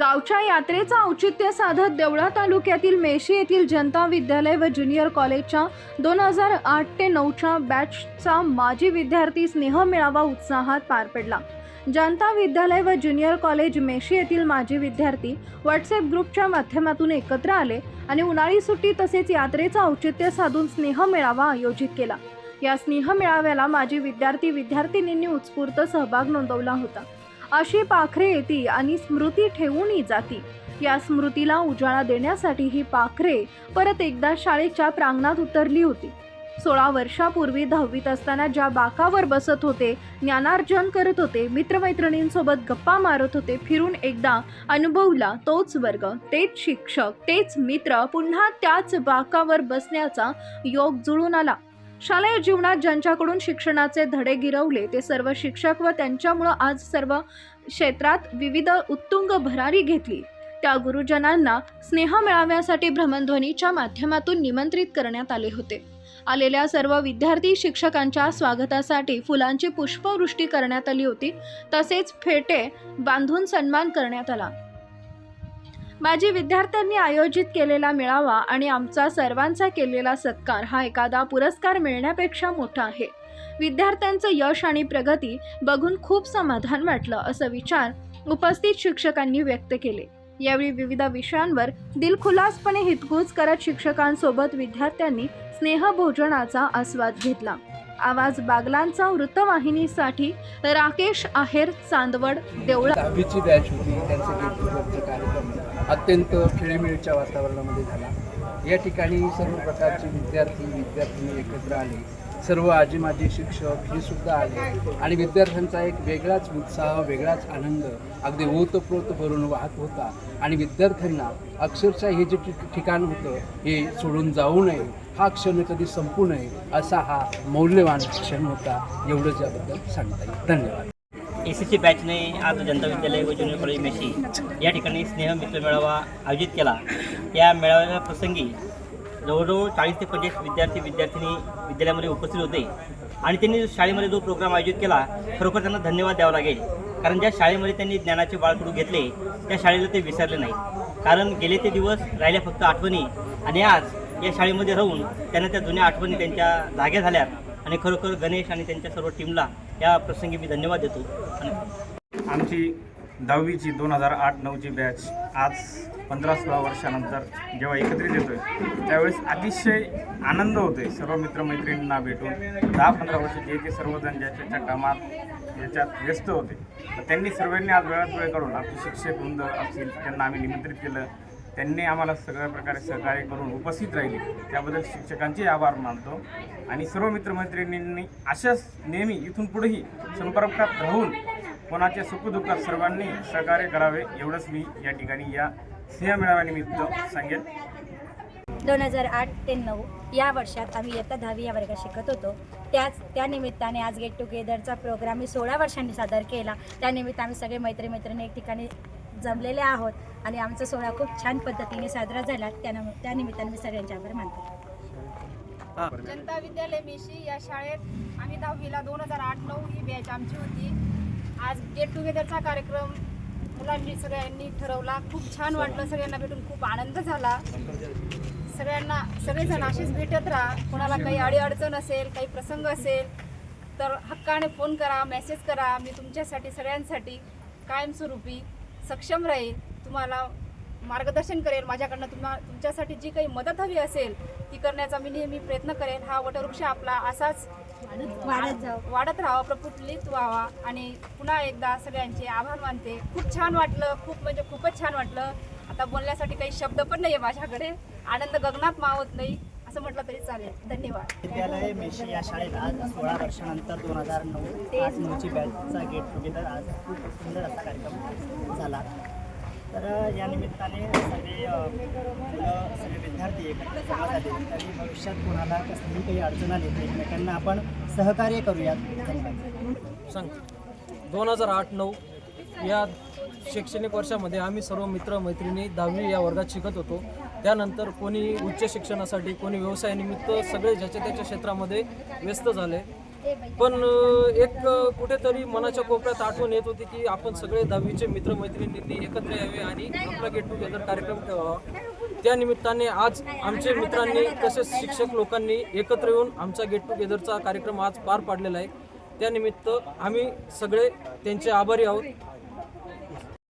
गावच्या यात्रेचा औचित्य साधत देवळा तालुक्यातील मेशी येथील जनता विद्यालय व ज्युनियर कॉलेजच्या दोन हजार आठ ते नऊच्या बॅचचा माजी विद्यार्थी स्नेह मेळावा उत्साहात पार पडला. जनता विद्यालय व ज्युनियर कॉलेज मेशी येथील माजी विद्यार्थी व्हॉट्सअप ग्रुपच्या माध्यमातून एकत्र आले आणि उन्हाळी सुट्टी तसेच यात्रेचं औचित्य साधून स्नेह मेळावा आयोजित केला. या स्नेह मेळाव्याला माजी विद्यार्थी विद्यार्थिनींनी उत्स्फूर्त सहभाग नोंदवला होता. अशी पाखरे येती आणि स्मृती ठेवूनही जाती. या स्मृतीला उजाळा देण्यासाठी ही पाखरे परत एकदा शाळेच्या प्रांगणात उतरली होती. सोळा वर्षापूर्वी दहावीत असताना ज्या बाकावर बसत होते ज्ञानार्जन करत होते मित्रमैत्रिणींसोबत गप्पा मारत होते फिरून एकदा अनुभवला तोच वर्ग तेच शिक्षक तेच मित्र पुन्हा त्याच बाकावर बसण्याचा योग जुळून आला. शालेय जीवनात ज्यांच्याकडून शिक्षणाचे धडे गिरवले ते सर्व शिक्षक व त्यांच्यामुळं आज सर्व क्षेत्रात विविध उत्तुंग भरारी घेतली. त्या गुरुजनांना स्नेह मिळाव्यासाठी भ्रमणध्वनीच्या माध्यमातून निमंत्रित करण्यात आले होते. आलेल्या सर्व विद्यार्थी शिक्षकांच्या स्वागतासाठी फुलांची पुष्पवृष्टी करण्यात आली होती. तसेच फेटे बांधून सन्मान करण्यात आला. माझी विद्यार्थ्यांनी आयोजित केलेला मेळावा आणि आमचा सर्वांचा केलेला सत्कार हा एखादा पुरस्कार मिळण्यापेक्षा मोठा आहे. विद्यार्थ्यांचं यश आणि प्रगती बघून खूप समाधान वाटलं असं विचार उपस्थित शिक्षकांनी व्यक्त केले. यावेळी विविध विषयांवर दिलखुलासपणे हितगुज करत शिक्षकांसोबत विद्यार्थ्यांनी स्नेहभोजनाचा आस्वाद घेतला. आवाज बागलांचा वृत्तवाहिनीसाठी राकेश आहेर चांदवड देवळा अत्यंत खेळीमेळीच्या वातावरणामध्ये झाला. या ठिकाणी सर्व प्रकारचे विद्यार्थी विद्यार्थिनी एकत्र आले. सर्व आजी माजी शिक्षक हे सुद्धा आले. आणि विद्यार्थ्यांचा एक वेगळाच उत्साह वेगळाच आनंद अगदी ओतप्रोत भरून वाहत होता. आणि विद्यार्थ्यांना अक्षरशः हे जे ठिक- ठिकाण होतं हे सोडून जाऊ नये हा क्षण कधी संपू नये असा हा मौल्यवान क्षण होता. एवढंच याबद्दल सांगता येईल. धन्यवाद. ए सी सी बॅचने आज जनता विद्यालय व ज्युनियर कॉलेज मेशी या ठिकाणी स्नेह मित्र मेळावा आयोजित केला. या मेळाव्या प्रसंगी जवळजवळ चाळीस ते पंचवीस विद्यार्थी विद्यार्थिनी विद्यालयामध्ये उपस्थित होते आणि त्यांनी शाळेमध्ये जो प्रोग्राम आयोजित केला खरोखर त्यांना धन्यवाद द्यावा लागेल. कारण ज्या शाळेमध्ये त्यांनी ज्ञानाचे बाळकडू घेतले त्या शाळेला ते विसरले नाही. कारण गेले ते दिवस राहिल्या फक्त आठवणी आणि आज या शाळेमध्ये राहून त्यांना त्या जुन्या आठवणी त्यांच्या जाग्या झाल्यात आणि खरोखर गणेश आणि त्यांच्या सर्व टीमला या प्रसंगी मी धन्यवाद देतो. आणि आमची दहावीची दोन हजार आठ नऊची बॅच आज पंधरा सोळा वर्षानंतर जेव्हा एकत्रित येतोय त्यावेळेस अतिशय आनंद होतोय. सर्व मित्रमैत्रिणींना भेटून दहा पंधरा वर्ष जे जे सर्वजण ज्याच्या कामात याच्यात व्यस्त होते तर त्यांनी सर्वांनी आज वेळात वेळ काढून आपले शिक्षक वृंद असतील त्यांना आम्ही निमंत्रित केलं. त्यांनी आम्हाला सगळ्या प्रकारे सहकार्य करून उपस्थित राहिले. त्याबद्दल शिक्षकांचे आभार मानतो. आणि सर्व मित्रमैत्रिणींनी अशाच नेहमी इथून पुढेही संपर्कात राहून कोणाच्या सुखदुःखात सर्वांनी सहकार्य करावे एवढंच मी या ठिकाणी या स्नेह मेळाव्यानिमित्त सांगेन. दोन हजार आठ ते नऊ या वर्षात आम्ही इयत्ता दहावी या वर्गात शिकत होतो. त्याच त्यानिमित्ताने आज गेट टुगेदरचा प्रोग्राम मी सोळा वर्षांनी सादर केला. त्यानिमित्त आम्ही सगळे मैत्रिमैत्रिणी एक ठिकाणी जमलेले आहोत. आणि आमचा सोहळा खूप छान पद्धतीने साजरा झाला. त्यानं त्या निमित्ताने मी सगळ्यांचे आभार मानते जनता विद्यालय मेशी या शाळेत आम्ही दहावीला दोन हजार आठ नऊ ही बॅच आमची होती. आज गेट टुगेदरचा कार्यक्रम मुलांनी सगळ्यांनी ठरवला. खूप छान वाटलं. सगळ्यांना भेटून खूप आनंद झाला. सगळ्यांना सगळेजण असेच भेटत राहा. कोणाला काही अडीअडचण असेल काही प्रसंग असेल तर हक्काने फोन करा मेसेज करा. मी तुमच्यासाठी सगळ्यांसाठी कायमस्वरूपी सक्षम राहील. तुम्हाला मार्गदर्शन करेल माझ्याकडनं तुम्हा तुमच्यासाठी जी काही मदत हवी असेल ती करण्याचा मी नेहमी प्रयत्न करेन. हा वटवृक्ष आपला असाच वाढत जाऊ वाढत राहावा प्रफुल्लित व्हावा. आणि पुन्हा एकदा सगळ्यांचे आभार मानते. खूप छान वाटलं खूप म्हणजे खूपच छान वाटलं. आता बोलण्यासाठी काही शब्द पण नाही आहे माझ्याकडे. आनंद गगनात मावत नाही. असं म्हटलं तरी चालेल. धन्यवाद. विद्यालय मेशी या शाळेत आज सोळा वर्षानंतर दोन हजार नऊ आज नऊची बॅचचा गेट टुगेदर आज खूप सुंदर असा कार्यक्रम झाला. तर या निमित्ताने सगळे मुलं सगळे विद्यार्थी एकत्र जमा झाले भविष्यात कोणाला कसलीही काही अडचण आली तर एकमेकांना आपण सहकार्य करूयात. सांग. दोन हजार आठ नऊ या शैक्षणिक वर्षामध्ये आम्ही सर्व मित्र मैत्रिणी दहावी या वर्गात शिकत होतो. त्यानंतर कोणी उच्च शिक्षणासाठी कोणी व्यवसायानिमित्त सगळे ज्याच्या त्याच्या क्षेत्रामध्ये व्यस्त झाले. पण एक कुठेतरी मनाच्या कोपऱ्यात आठवण येत होती की आपण सगळे दहावीचे मित्रमैत्रिणींनी एकत्र यावे आणि आपला गेट टुगेदर कार्यक्रम ठेवावा. त्या निमित्ताने आज आमचे मित्रांनी तसेच शिक्षक लोकांनी एकत्र येऊन आमचा गेट टुगेदरचा कार्यक्रम आज पार पाडलेला आहे. त्यानिमित्त आम्ही सगळे त्यांचे आभारी आहोत.